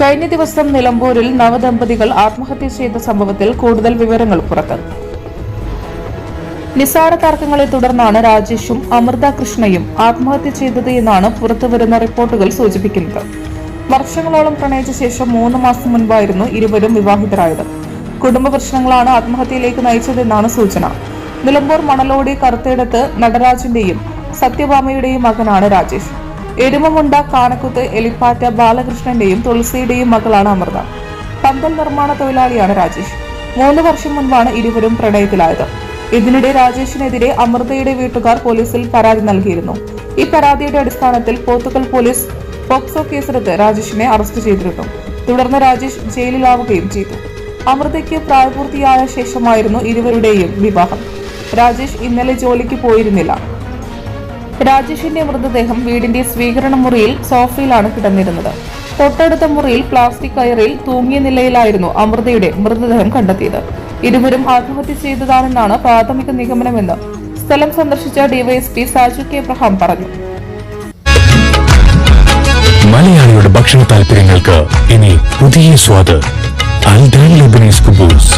കഴിഞ്ഞ ദിവസം നിലമ്പൂരിൽ നവദമ്പതികൾ ആത്മഹത്യ ചെയ്ത സംഭവത്തിൽ കൂടുതൽ വിവരങ്ങൾ പുറത്ത്. നിസാര തർക്കങ്ങളെ തുടർന്നാണ് രാജേഷും അമൃത കൃഷ്ണയും ആത്മഹത്യ ചെയ്തത് എന്നാണ് പുറത്തുവരുന്ന റിപ്പോർട്ടുകൾ സൂചിപ്പിക്കുന്നത്. വർഷങ്ങളോളം പ്രണയിച്ച ശേഷം മൂന്ന് മാസം മുൻപായിരുന്നു ഇരുവരും വിവാഹിതരായത്. കുടുംബ പ്രശ്നങ്ങളാണ് ആത്മഹത്യയിലേക്ക് നയിച്ചതെന്നാണ് സൂചന. നിലമ്പൂർ മണലോടി കറുത്തേടത്ത് നടരാജിന്റെയും സത്യഭാമയുടെയും മകനാണ് രാജേഷ്. എരുമമുണ്ട കാനക്കുത്ത് എലിപ്പാറ്റ ബാലകൃഷ്ണന്റെയും തുളസിയുടെയും മകളാണ് അമൃത. പന്തൽ നിർമ്മാണ തൊഴിലാളിയാണ് രാജേഷ്. മൂന്ന് വർഷം മുൻപാണ് ഇരുവരും പ്രണയത്തിലായത്. ഇതിനിടെ രാജേഷിനെതിരെ അമൃതയുടെ വീട്ടുകാർ പോലീസിൽ പരാതി നൽകിയിരുന്നു. ഈ പരാതിയുടെ അടിസ്ഥാനത്തിൽ പോത്തുക്കൽ പോലീസ് പോക്സോ കേസെടുത്ത് രാജേഷിനെ അറസ്റ്റ് ചെയ്തിരുന്നു. തുടർന്ന് രാജേഷ് ജയിലിലാവുകയും ചെയ്തു. അമൃതയ്ക്ക് പ്രായപൂർത്തിയായ ശേഷമായിരുന്നു ഇരുവരുടെയും വിവാഹം. രാജേഷ് ഇന്നലെ ജോലിക്ക് പോയിരുന്നില്ല. രാജേഷിന്റെ മൃതദേഹം വീടിന്റെ സ്വീകരണ മുറിയിൽ സോഫയിലാണ് കിടന്നിരുന്നത്. തൊട്ടടുത്ത മുറിയിൽ പ്ലാസ്റ്റിക് കയറിൽ തൂങ്ങിയ നിലയിലായിരുന്നു അമൃതയുടെ മൃതദേഹം കണ്ടെത്തിയത്. ഇരുവരും ആത്മഹത്യ ചെയ്തതാണെന്നാണ് പ്രാഥമിക നിഗമനമെന്ന് സ്ഥലം സന്ദർശിച്ച ഡിവൈഎസ്പി സാജു കെ എബ്രഹാം പറഞ്ഞു. മലയാളിയുടെ ഭക്ഷണ താല്പര്യങ്ങൾക്ക് ഇനി പുതിയ സ്വാദ്. അൽഡാൻ ലബനീസ് കുബൂസ്.